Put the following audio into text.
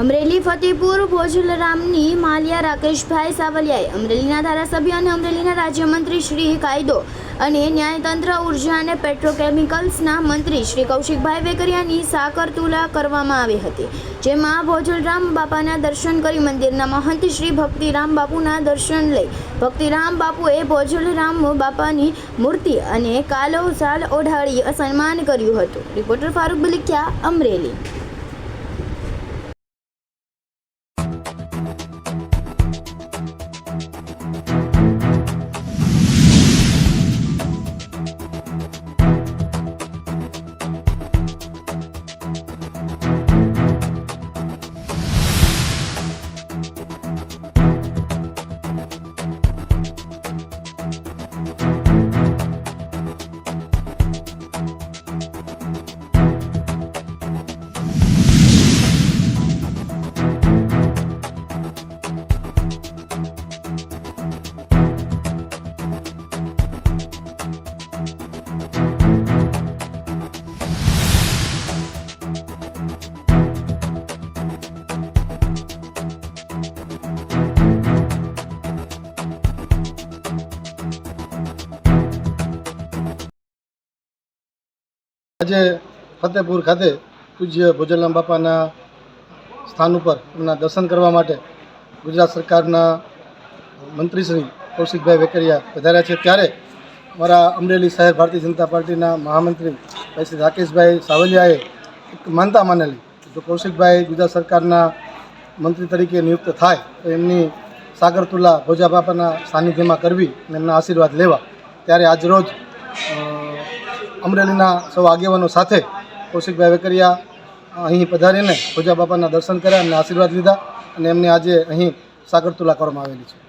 અમરેલી, ફતેપુર ભોજલરામની માલિયા, રાકેશભાઈ સાવલિયાએ અમરેલીના ધારાસભ્ય અને અમરેલીના રાજ્યમંત્રી શ્રી કાયદો અને ન્યાયતંત્ર, ઊર્જા અને પેટ્રોકેમિકલ્સના મંત્રી શ્રી કૌશિકભાઈ વેકરિયાની સાકર તુલા કરવામાં આવી હતી, જેમાં ભોજલરામ બાપાના દર્શન કરી મંદિરના મહંત શ્રી ભક્તિરામ બાપુના દર્શન લઈ ભક્તિરામ બાપુએ ભોજલરામ બાપાની મૂર્તિ અને કાલો સાલ ઓઢાળી સન્માન કર્યું હતું. રિપોર્ટર ફારૂક બલિકિયા, અમરેલી. આજે ફતેપુર ખાતે પૂજ્ય ભોજનરામ બાપાના સ્થાન ઉપર એમના દર્શન કરવા માટે ગુજરાત સરકારના મંત્રી શ્રી કૌશિકભાઈ વેકરિયા પધાર્યા છે. ત્યારે મારા અમરેલી શહેર ભારતીય જનતા પાર્ટીના મહામંત્રી શ્રી રાકેશભાઈ સાવલિયાએ એક માનતા માનેલી જો કૌશિકભાઈ ગુજરાત સરકારના મંત્રી તરીકે નિયુક્ત થાય તો એમની સાગરતુલા ભોજા બાપાના સાનિધ્યમાં કરવી અને એમના આશીર્વાદ લેવા. ત્યારે આજરોજ અમરેલીના સૌ આગેવાનો સાથે કૌશિકભાઈ વેકરિયા અહીં પધારીને ભોજા બાપાના દર્શન કર્યા અને આશીર્વાદ લીધા અને એમને આજે અહીં સાગર તુલા કરવામાં આવેલી છે.